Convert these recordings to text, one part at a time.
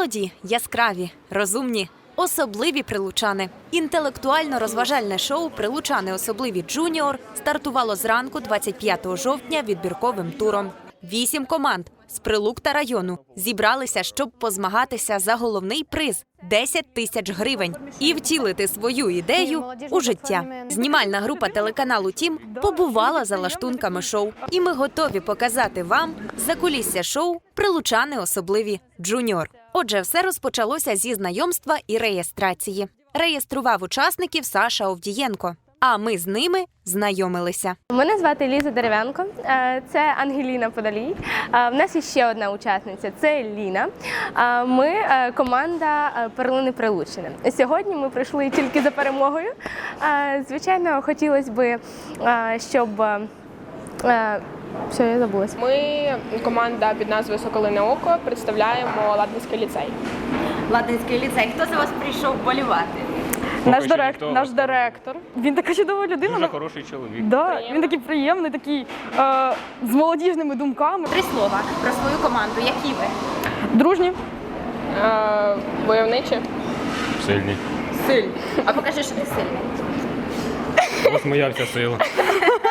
Молоді, яскраві, розумні, особливі прилучани. Інтелектуально-розважальне шоу Прилучани особливі Джуніор стартувало зранку 25 жовтня відбірковим туром. Вісім команд з Прилук та району зібралися, щоб позмагатися за головний приз 10 тисяч гривень і втілити свою ідею у життя. Знімальна група телеканалу Тім побувала за лаштунками шоу, і ми готові показати вам закулісся шоу Прилучани особливі Джуніор. Отже, все розпочалося зі знайомства і реєстрації. Реєстрував учасників Саша Овдієнко. А ми з ними знайомилися. Мене звати Ліза Дерев'янко, е, це Ангеліна Подолій. Е, В нас є ще одна учасниця це Ліна. Е, Ми команда Перлини Прилучини. Сьогодні ми прийшли тільки за перемогою. Звичайно, хотілося б, щоб. Все, я забулась. Ми команда під назвою Соколине Око представляємо Ладницький ліцей. Ладинський ліцей. Хто за вас прийшов болювати? Наш, що директор, ніхто. наш директор. Він така чудова людина. Дуже хороший чоловік. Да, він такий приємний, такий е, з молодіжними думками. Три слова про свою команду. Які ви? Дружні. Е, Войовничі. Сильний. Сильні. А покажи, що ти сильний. Ось моя вся сила.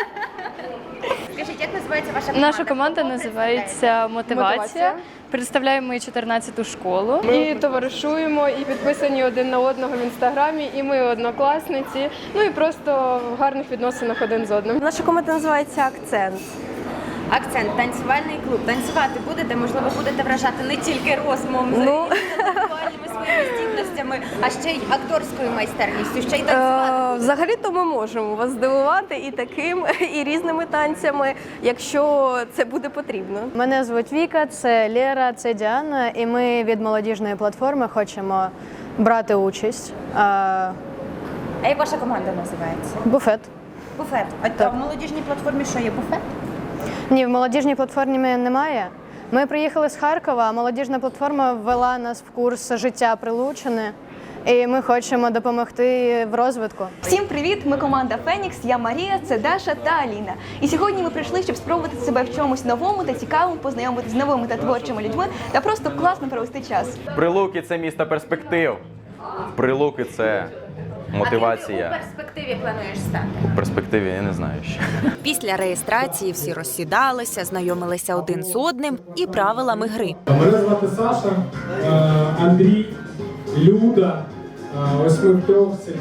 Ваша команда? Наша команда Кого називається Мотивація. Мотивація. Представляємо ми 14-ту школу. Ми товаришуємо і підписані один на одного в інстаграмі, і ми однокласниці. Ну і просто в гарних відносинах один з одним. Наша команда називається Акцент. Акцент, танцювальний клуб. Танцювати будете, можливо, будете вражати не тільки розумом, Ну. інтелектуальними своїми здібностями, а ще й акторською майстерністю, ще й Е, танцювати. Взагалі-то ми можемо вас здивувати і таким, і різними танцями, якщо це буде потрібно. Мене звуть Віка, це Лера, це Діана, і ми від молодіжної платформи хочемо брати участь. А, А як ваша команда називається? буфет. Буфет. А, а в молодіжній платформі що є буфет? Ні, в молодіжній платформі немає. Ми приїхали з Харкова, молодіжна платформа ввела нас в курс життя Прилучини, і ми хочемо допомогти в розвитку. Всім привіт! Ми команда Фенікс. Я Марія, це Даша та Аліна. І сьогодні ми прийшли, щоб спробувати себе в чомусь новому та цікавому, познайомитися з новими та творчими людьми та просто класно провести час. Прилуки це місто перспектив. Прилуки це У мотивація. перспективі плануєш стати. У перспективі я не знаю ще. Після реєстрації всі розсідалися, знайомилися один з одним і правилами гри. Мене звати Саша, е, Андрій, Люда. Е, Ось ми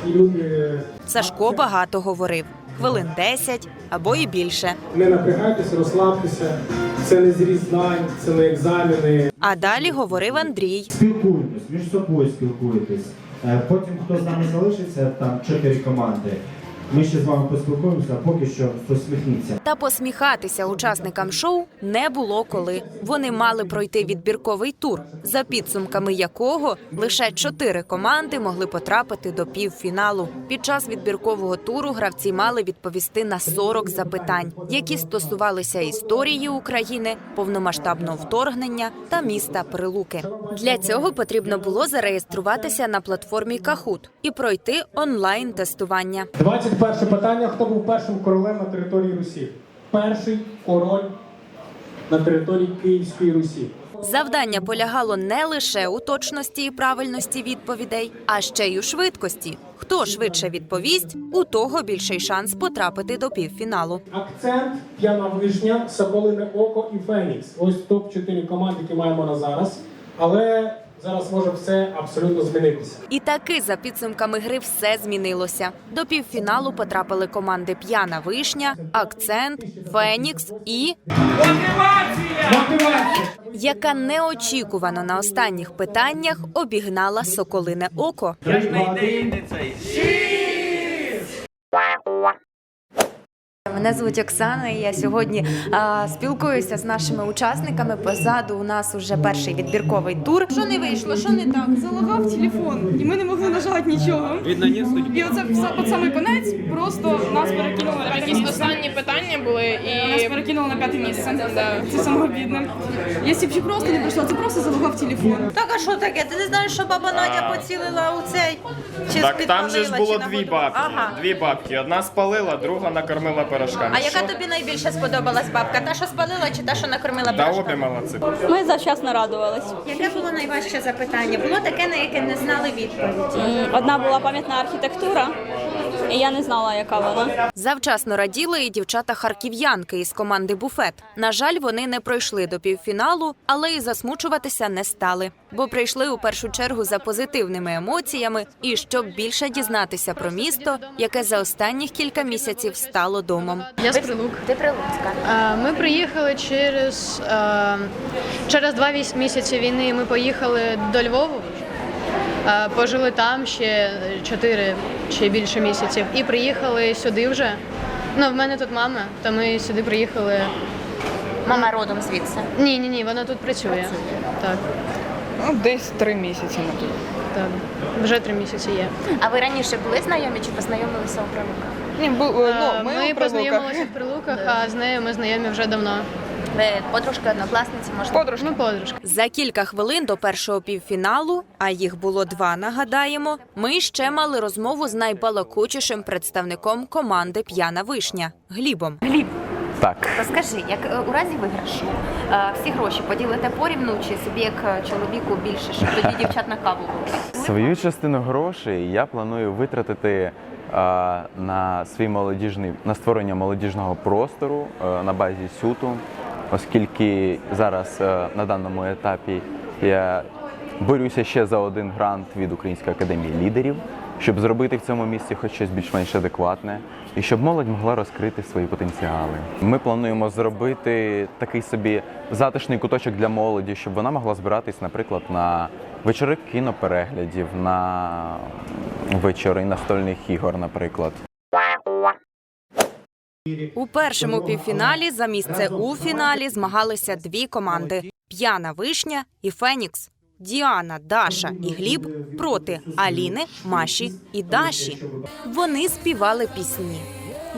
ті люди. Сашко багато говорив хвилин 10 або і більше. Не напрягайтеся, розслабтеся. Це не зріз знань, це не екзамени. А далі говорив Андрій. Спілкуєтесь, між собою спілкуєтесь. Е, Потім, хто з нами залишиться, там чотири команди. Ми ще з вами поспілкуємося, а поки що посміхніться. Та посміхатися учасникам шоу не було коли. Вони мали пройти відбірковий тур, за підсумками якого лише чотири команди могли потрапити до півфіналу. Під час відбіркового туру гравці мали відповісти на 40 запитань, які стосувалися історії України, повномасштабного вторгнення та міста Прилуки. Для цього потрібно було зареєструватися на платформі Кахут і пройти онлайн тестування. 21 питання: хто був першим королем на території Русі? Перший король на території Київської Русі. Завдання полягало не лише у точності і правильності відповідей, а ще й у швидкості. Хто швидше відповість, у того більший шанс потрапити до півфіналу. Акцент, п'яна вишня, Соколине Око і Фенікс. Ось топ-4 команди, які маємо на зараз. Але зараз може все абсолютно змінитися. І таки за підсумками гри все змінилося. До півфіналу потрапили команди П'яна вишня, Акцент, Фенікс і Мотивація! яка неочікувано на останніх питаннях обігнала Соколине Око. Три, два, один. Мене звуть Оксана. і Я сьогодні а, спілкуюся з нашими учасниками. Позаду у нас уже перший відбірковий тур. Що не вийшло? Що не так? Залагав телефон, і ми не могли нажати нічого. І оце от самий конець просто нас перекинули на п'яте Якісь місце. останні питання були Нас і перекинули на п'яте місце. Це саме обідне. Якщо б ще просто не прийшла, це просто залагав телефон. Так, а що таке? Ти не знаєш, що баба Надя поцілила у цей? Чи Так там же ж підпалила, було чи дві нагодувала? бабки. Ага. Дві бабки. Одна спалила, друга накормила перед. А яка тобі найбільше сподобалась бабка? Та, що спалила, чи та, що накормила Да, пташка? обе молодці. Ми завчасно радувались. Яке було найважче запитання? Було таке, на яке не знали відповіді. Одна була пам'ятна архітектура, і я не знала, яка вона. Завчасно раділи і дівчата харків'янки із команди Буфет. На жаль, вони не пройшли до півфіналу, але і засмучуватися не стали, бо прийшли у першу чергу за позитивними емоціями і щоб більше дізнатися про місто, яке за останніх кілька місяців стало домом. Я з Прилук. Ти прилуцька. Е, Ми приїхали через, е, через два місяці війни. Ми поїхали до Львову, е, пожили там ще чотири чи більше місяців, і приїхали сюди вже. Ну, в мене тут мама, то ми сюди приїхали. Мама родом звідси. Ні, ні, ні, вона тут працює. Так, Ну, десь три місяці ми тут. так. Вже три місяці є. А ви раніше були знайомі чи познайомилися у прилуках? Ні, бу, Е, ну, ми, Ми у Прилуках. познайомилися в Прилуках, а з нею ми знайомі вже давно. Ви подружки, однокласниці, може? Подружки. Ми подружки. За кілька хвилин до першого півфіналу, а їх було два, нагадаємо. Ми ще мали розмову з найбалакучішим представником команди П'яна вишня Глібом. Гліб, Так. розкажи, як е, у разі виграшу е, всі гроші поділите порівну, чи собі як е, чоловіку більше, щоб тоді дівчат на каву? Свою частину грошей я планую витратити а, на свій молодіжний на створення молодіжного простору на базі сюту, оскільки зараз е, на даному етапі я борюся ще за один грант від Української академії лідерів, щоб зробити в цьому місці хоч щось більш-менш адекватне, і щоб молодь могла розкрити свої потенціали. Ми плануємо зробити такий собі затишний куточок для молоді, щоб вона могла збиратись, наприклад, на вечори кінопереглядів, на вечори настольних ігор, наприклад. У першому півфіналі за місце у фіналі змагалися дві команди: П'яна вишня і Фенікс. Діана, Даша і Гліб проти Аліни, Маші і Даші. Вони співали пісні,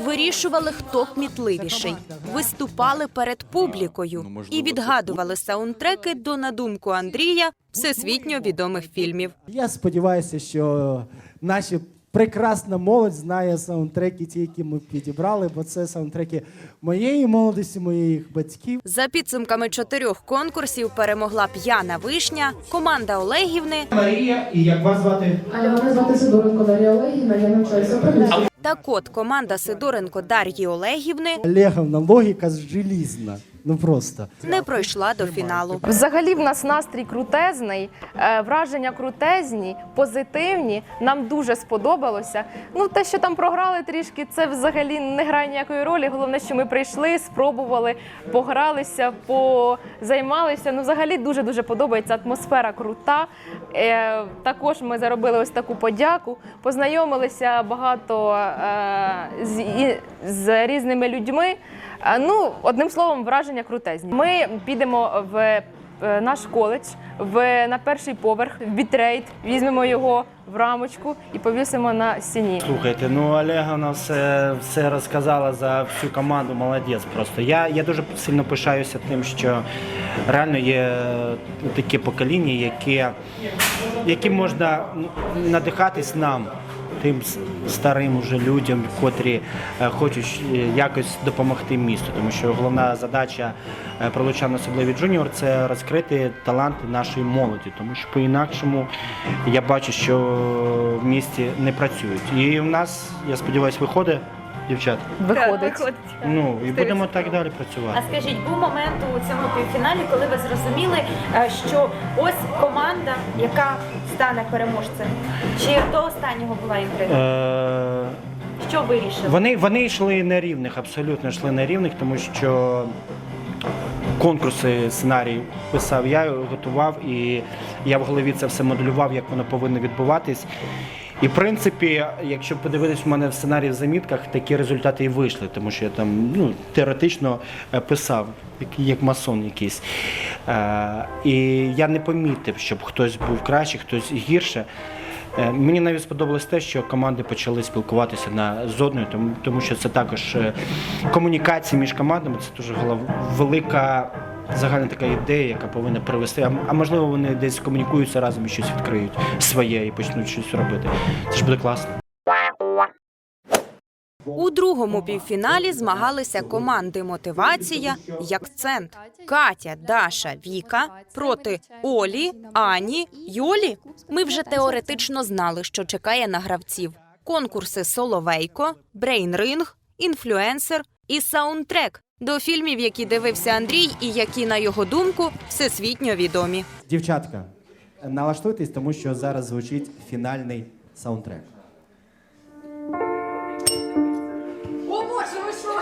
вирішували, хто кмітливіший, виступали перед публікою і відгадували саундтреки до на думку Андрія всесвітньо відомих фільмів. Я сподіваюся, що наші прекрасна молодь знає саундтреки, ті, які ми підібрали, бо це саундтреки моєї молодості, моїх батьків. За підсумками чотирьох конкурсів перемогла п'яна вишня, команда Олегівни Марія, і як вас звати? Але мене звати Сидоренко Дар'я Олегівна, я навчаюся в та кот команда Сидоренко Дар'ї Олегівни Олеговна логіка желізна. Ну просто. не пройшла до фіналу. Взагалі в нас настрій крутезний, е, враження крутезні, позитивні. Нам дуже сподобалося. Ну, те, що там програли трішки, це взагалі не грає ніякої ролі. Головне, що ми прийшли, спробували, погралися, позаймалися. Ну, взагалі дуже дуже подобається. Атмосфера крута. Е, також ми заробили ось таку подяку, познайомилися багато е, з, і- з різними людьми. Е, Ну, одним словом, враження крутезні. Ми підемо в е, наш коледж в на перший поверх в бітрейт, візьмемо його в рамочку і повісимо на стіні. Слухайте, ну Олеговна все, все розказала за всю команду. Молодець просто. Я, я дуже сильно пишаюся тим, що реально є таке покоління, яке, яким можна ну, надихатись нам. Тим старим уже людям, котрі е, хочуть е, якось допомогти місту, тому що головна задача е, пролучан особливі джуніор це розкрити таланти нашої молоді, тому що по-інакшому я бачу, що в місті не працюють. І в нас, я сподіваюся, виходить, дівчат. Виходить. Ну і будемо так далі працювати. А скажіть, був момент у цьому півфіналі, коли ви зрозуміли, е, що ось команда, яка стане переможцем, чи до останнього була інтрига? Е, Що вирішили? Вони, вони йшли на рівних, абсолютно йшли на рівних, тому що конкурси сценарій писав я, готував, і я в голові це все моделював, як воно повинно відбуватись. І в принципі, якщо подивитись в мене в сценарії в замітках, такі результати і вийшли, тому що я там ну, теоретично е, писав, як, масон якийсь. Е, і я не помітив, щоб хтось був краще, хтось гірше. Е, Мені навіть сподобалось те, що команди почали спілкуватися на з одною, тому, тому що це також комунікація між командами. Це дуже велика загальна така ідея, яка повинна привести. А, можливо, вони десь комунікуються разом і щось відкриють своє і почнуть щось робити. Це ж буде класно. У другому півфіналі змагалися команди Мотивація і Акцент. Катя, Даша, Віка проти Олі, Ані, Йолі. Ми вже теоретично знали, що чекає на гравців. Конкурси Соловейко, Брейнринг, інфлюенсер і саундтрек до фільмів, які дивився Андрій, і які, на його думку, всесвітньо відомі. Дівчатка, налаштуйтесь, тому що зараз звучить фінальний саундтрек. О боже, ви що?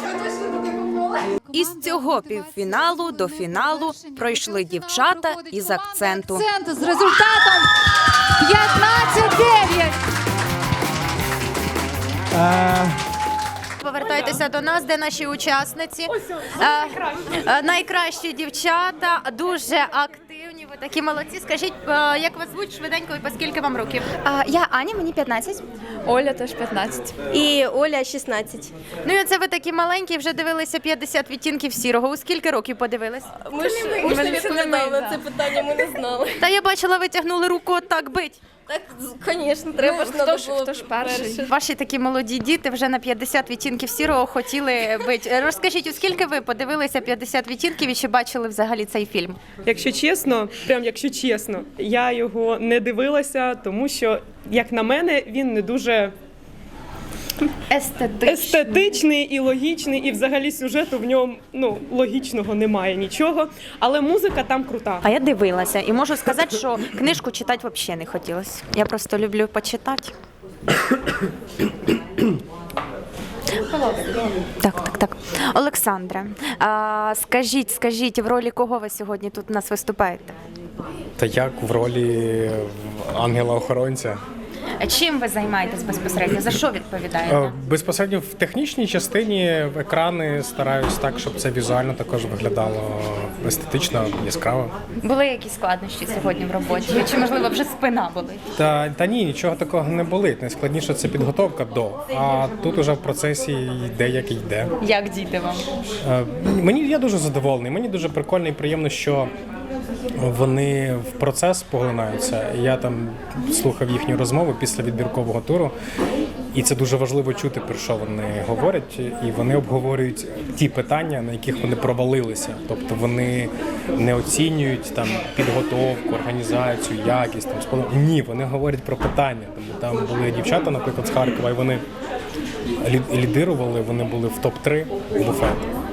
Ви точно туди попали? Із цього півфіналу до фіналу пройшли дівчата із акценту. Акцент з результатом 15-9. Е, Повертайтеся до нас, де наші учасниці. Е, е, Найкращі дівчата, дуже активні. Ви такі молодці. Скажіть, е, як вас звуть швиденько і по скільки вам років? Я Аня, мені 15. Оля теж 15. І Оля 16. Ну і оце ви такі маленькі, вже дивилися 50 відтінків сірого. У скільки років подивились? Ми ж не відповідали це питання, ми не знали. Та я бачила, ви тягнули руку отак бить. Так, звісно, треба ж хто надо ж- було хто ж перший? Ваші такі молоді діти вже на 50 відтінків сірого хотіли бити. Розкажіть, у скільки ви подивилися 50 відтінків і чи бачили взагалі цей фільм? Якщо чесно, прям якщо чесно, я його не дивилася, тому що, як на мене, він не дуже Естетичний. естетичний і логічний, і взагалі сюжету в ньому ну логічного немає нічого. Але музика там крута. А я дивилася і можу сказати, що книжку читати взагалі не хотілося. Я просто люблю почитати. Так, так, так. Олександре, а, скажіть, скажіть, в ролі кого ви сьогодні тут у нас виступаєте? Та як в ролі ангела-охоронця? Чим ви займаєтесь безпосередньо? За що відповідаєте? Е, Безпосередньо в технічній частині екрани стараюсь так, щоб це візуально також виглядало естетично, яскраво. Були якісь складнощі сьогодні в роботі? Чи можливо вже спина болить? Та, та ні, нічого такого не болить. Найскладніше це підготовка до. А тут уже в процесі йде, як йде. Як діти вам? Е, Мені я дуже задоволений. Мені дуже прикольно і приємно, що вони в процес поглинаються. Я там слухав їхню розмову після відбіркового туру, і це дуже важливо чути, про що вони говорять, і вони обговорюють ті питання, на яких вони провалилися. Тобто вони не оцінюють там підготовку, організацію, якість там спону. Ні, вони говорять про питання. Тому там були дівчата, наприклад, з Харкова, і вони лідирували, вони були в топ-3 буфет.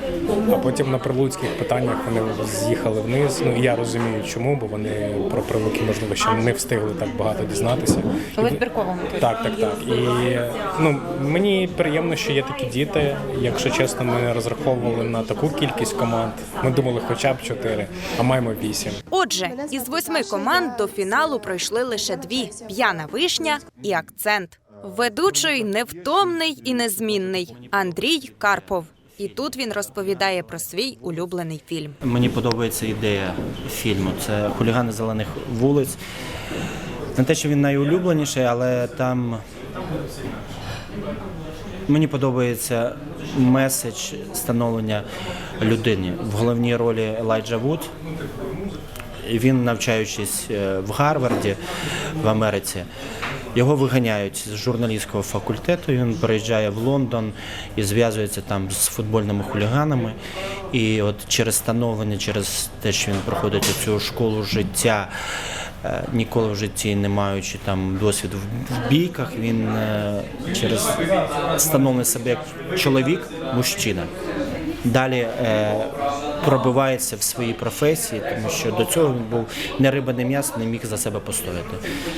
А потім на прилуцьких питаннях вони з'їхали вниз. Ну і я розумію, чому, бо вони про прилуки, можливо, ще не встигли так багато дізнатися. У відбірковому. Так, так, так. І ну мені приємно, що є такі діти. Якщо чесно, ми не розраховували на таку кількість команд. Ми думали, хоча б чотири, а маємо вісім. Отже, із восьми команд до фіналу пройшли лише дві: п'яна вишня і акцент. Ведучий невтомний і незмінний Андрій Карпов. І тут він розповідає про свій улюблений фільм. Мені подобається ідея фільму. Це хулігани зелених вулиць. Не те, що він найулюбленіший, але там мені подобається меседж становлення людини. В головній ролі Елайджа Вуд. Він, навчаючись е, в Гарварді в Америці, його виганяють з журналістського факультету. Він переїжджає в Лондон і зв'язується там з футбольними хуліганами. І от через становлення, через те, що він проходить цю школу життя, е, ніколи в житті не маючи там досвід в- в бійках, він е, через становлення себе як чоловік, мужчина. Далі е, пробивається в своїй професії, тому що до цього він був не риба, не м'ясо, не міг за себе постояти.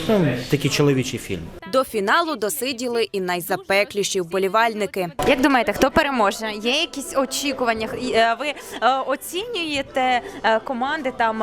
Ну, такий чоловічий фільм. До фіналу досиділи і найзапекліші вболівальники. Як думаєте, хто переможе? Є якісь очікування? Е, Ви е, оцінюєте е, команди там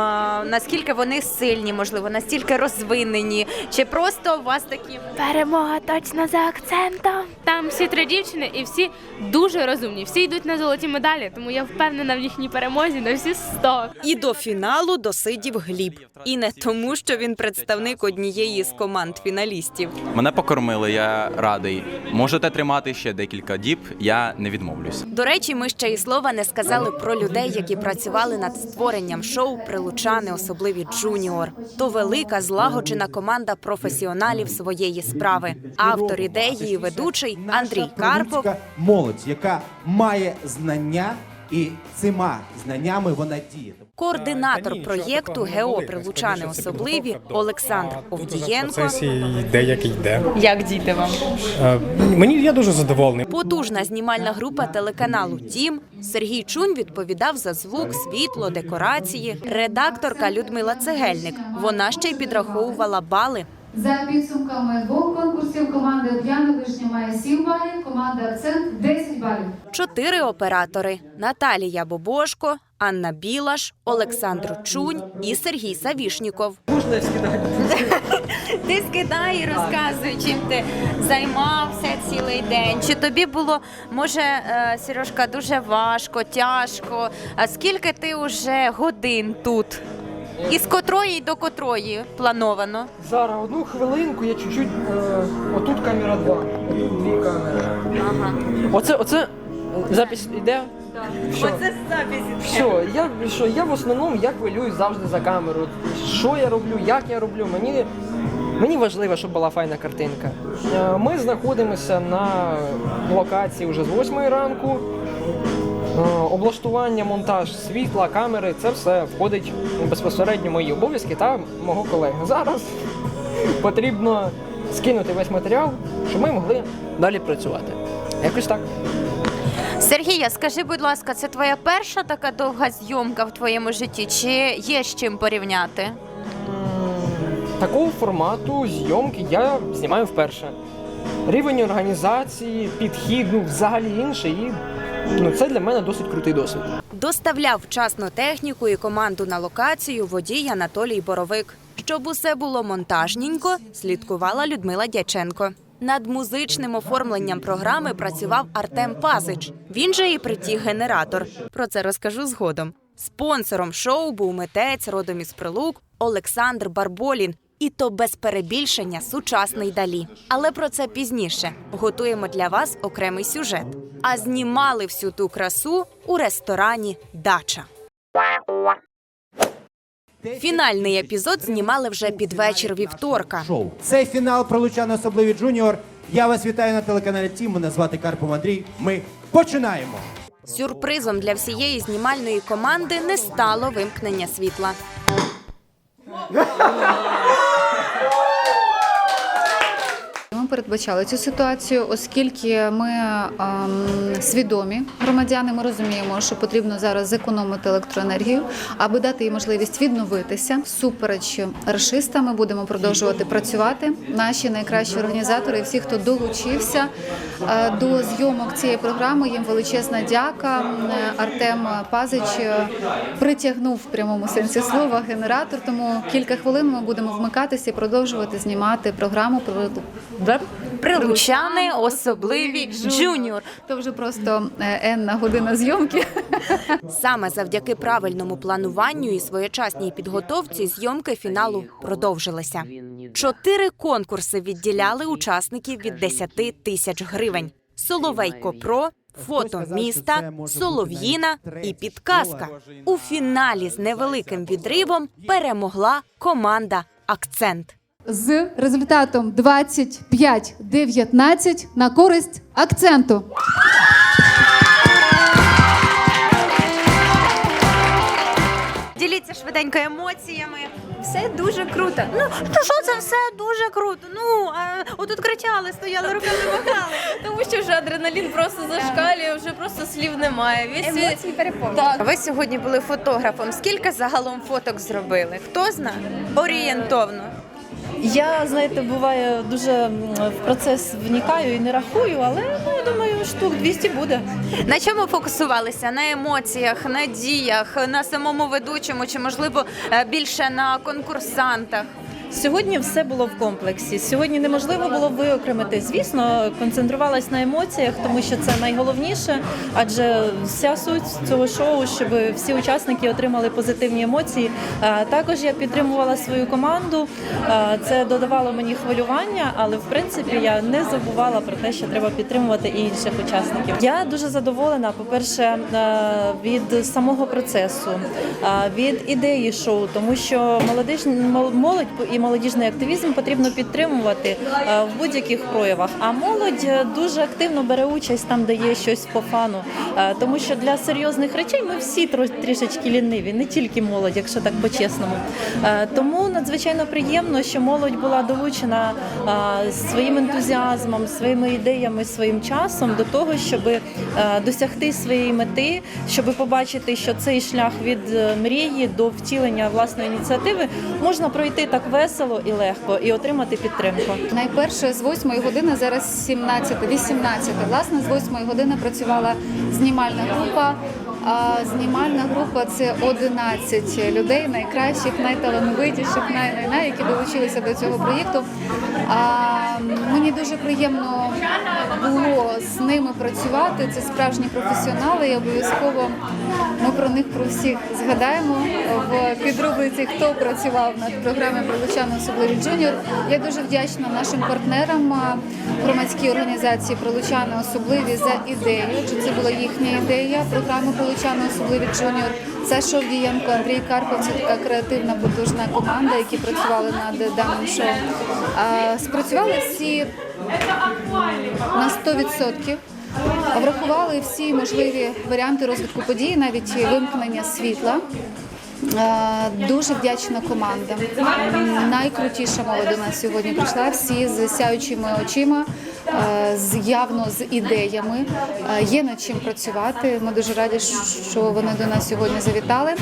наскільки вони сильні, можливо, настільки розвинені, чи просто у вас такі Перемога точно за акцентом. Там всі три дівчини і всі дуже розумні. Всі йдуть на золоті медалі, тому я впевнена в їхній перемозі. Емоцій на всі 100. І до фіналу досидів Гліб. І не тому, що він представник однієї з команд фіналістів. Мене покормили, я радий. Можете тримати ще декілька діб, я не відмовлюсь. До речі, ми ще й слова не сказали про людей, які працювали над створенням шоу Прилучани, особливі джуніор. То велика злагоджена команда професіоналів своєї справи. Автор ідеї і ведучий Андрій Карпов. молодь, яка має знання, і цими знаннями вона діє. Координатор проєкту ГЕО Прилучани особливі Олександр Овдієнко. Процесі йде, як йде. Як діти вам? Е, Мені я дуже задоволений. Потужна знімальна група телеканалу Тім. Сергій Чунь відповідав за звук, світло, декорації. Редакторка Людмила Цегельник. Вона ще й підраховувала бали. За підсумками двох конкурсів команда П'яна Вишня має 7 балів, команда Акцент 10 балів. Чотири оператори: Наталія Бобошко, Анна Білаш, Олександр Чунь і Сергій Савішніков. Можна скидати? Ти скидай і розказуй, чим ти займався цілий день. Чи тобі було, може, е, Сережка, дуже важко, тяжко? А скільки ти вже годин тут? І з котрої до котрої плановано? Зараз одну хвилинку, я чуть-чуть. Е, отут камера 2, отут дві камери. Ага. Оце, оце запись йде? Що? Оце запис. Що, я, що, я в основному я хвилююсь завжди за камеру. Що я роблю, як я роблю. Мені, мені важливо, щоб була файна картинка. Е, Ми знаходимося на локації вже з 8 ранку. Е, Облаштування, монтаж світла, камери це все входить ну, безпосередньо в мої обов'язки та мого колеги. Зараз потрібно скинути весь матеріал, щоб ми могли далі працювати. Якось так. Сергія, скажи, будь ласка, це твоя перша така довга зйомка в твоєму житті? Чи є з чим порівняти? Такого формату зйомки я знімаю вперше. Рівень організації, підхід, ну взагалі інший. І ну, це для мене досить крутий досвід. Доставляв вчасно техніку і команду на локацію водій Анатолій Боровик. Щоб усе було монтажненько, слідкувала Людмила Дяченко. Над музичним оформленням програми працював Артем Пазич. Він же і притіг генератор. Про це розкажу згодом. Спонсором шоу був митець родом із Прилук Олександр Барболін. І то без перебільшення сучасний далі. Але про це пізніше. Готуємо для вас окремий сюжет. А знімали всю ту красу у ресторані Дача. Фінальний епізод знімали вже під вечір вівторка. Шоу. Це фінал Пролучани особливі джуніор. Я вас вітаю на телеканалі Тім. Мене звати Карпов Андрій. Ми починаємо. Сюрпризом для всієї знімальної команди не стало вимкнення світла. Ми передбачали цю ситуацію, оскільки ми ем, свідомі громадяни. Ми розуміємо, що потрібно зараз зекономити електроенергію, аби дати їй можливість відновитися. Всупереч рашистам ми будемо продовжувати працювати. Наші найкращі організатори, всі, хто долучився е, до зйомок цієї програми, їм величезна дяка. Артем Пазич е, притягнув в прямому сенсі слова генератор. Тому кілька хвилин ми будемо вмикатися і продовжувати знімати програму про Прилучани особливі джуніор. То вже просто енна година зйомки. Саме завдяки правильному плануванню і своєчасній підготовці зйомки фіналу продовжилися. Чотири конкурси відділяли учасників від 10 тисяч гривень: Соловейко Про, фото міста, Солов'їна і підказка. У фіналі з невеликим відривом перемогла команда Акцент. З результатом 25-19 на користь акценту. Діліться швиденько емоціями. Все дуже круто. Ну що це все дуже круто? Ну а отут кричали, стояли, руками махали. Тому що вже адреналін просто зашкалює, вже просто слів немає. Весь Емоції світ- переповнені. Так. Ви сьогодні були фотографом. Скільки загалом фоток зробили? Хто знає? Орієнтовно. Я, знаєте, буває дуже в процес вникаю і не рахую, але ну, думаю, штук 200 буде. На чому фокусувалися? На емоціях, на діях, на самому ведучому, чи можливо е, більше на конкурсантах? Сьогодні все було в комплексі. Сьогодні неможливо було виокремити. Звісно, концентрувалась на емоціях, тому що це найголовніше, адже вся суть цього шоу, щоб всі учасники отримали позитивні емоції. Також я підтримувала свою команду. Це додавало мені хвилювання, але в принципі я не забувала про те, що треба підтримувати і інших учасників. Я дуже задоволена, по-перше, е, від самого процесу, від ідеї шоу, тому що молодь і молодіжний активізм потрібно підтримувати е, в будь-яких проявах. А молодь е, дуже активно бере участь там, де є щось по фану, Е, тому що для серйозних речей ми всі трішечки ліниві, не тільки молодь, якщо так по-чесному. Тому надзвичайно приємно, що молодь була долучена своїм ентузіазмом, своїми ідеями, своїм часом до того, щоб досягти своєї мети, щоб побачити, що цей шлях від мрії до втілення власної ініціативи можна пройти так весело і легко і отримати підтримку. Найперше з 8 години, зараз 17, 18. Власне, з 8 години працювала знімальна група. А знімальна група це 11 людей, найкращих, найталановитіших, най, най, най, які долучилися до цього проєкту. Мені дуже приємно було з ними працювати. Це справжні професіонали, і обов'язково ми про них про всіх згадаємо в підрубриці, хто працював над програмою Прилучани особливі джуніор. Я дуже вдячна нашим партнерам громадській організації Прилучани особливі за ідею. Адже це була їхня ідея. Програми Прилучани особливі джуніор. Саша Овдієнко, Андрій Карпов це така креативна потужна команда, які працювали над даним шоу. Спрацювали всі на 100%. Врахували всі можливі варіанти розвитку подій, навіть вимкнення світла. Е, Дуже вдячна команда. Найкрутіша молодь до нас сьогодні прийшла. Всі з сяючими очима, е, з явно з ідеями. Е, Є над чим працювати. Ми дуже раді, що вони до нас сьогодні завітали.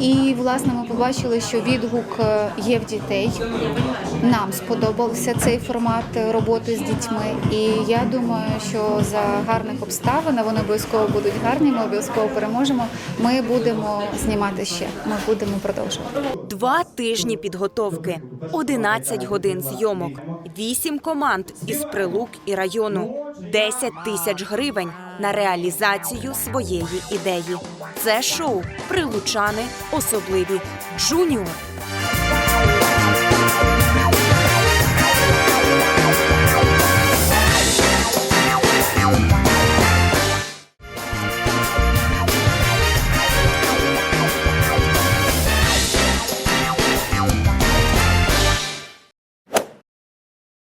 І власне ми побачили, що відгук е, є в дітей. Нам сподобався цей формат роботи з дітьми, і я думаю, що за гарних обставин вони обов'язково будуть гарні. Ми обов'язково переможемо. Ми будемо знімати ще. Ми будемо продовжувати. Два тижні підготовки, 11 годин зйомок, 8 команд із прилук і району, 10 тисяч гривень на реалізацію своєї ідеї. Це шоу Прилучани особливі Джуніор.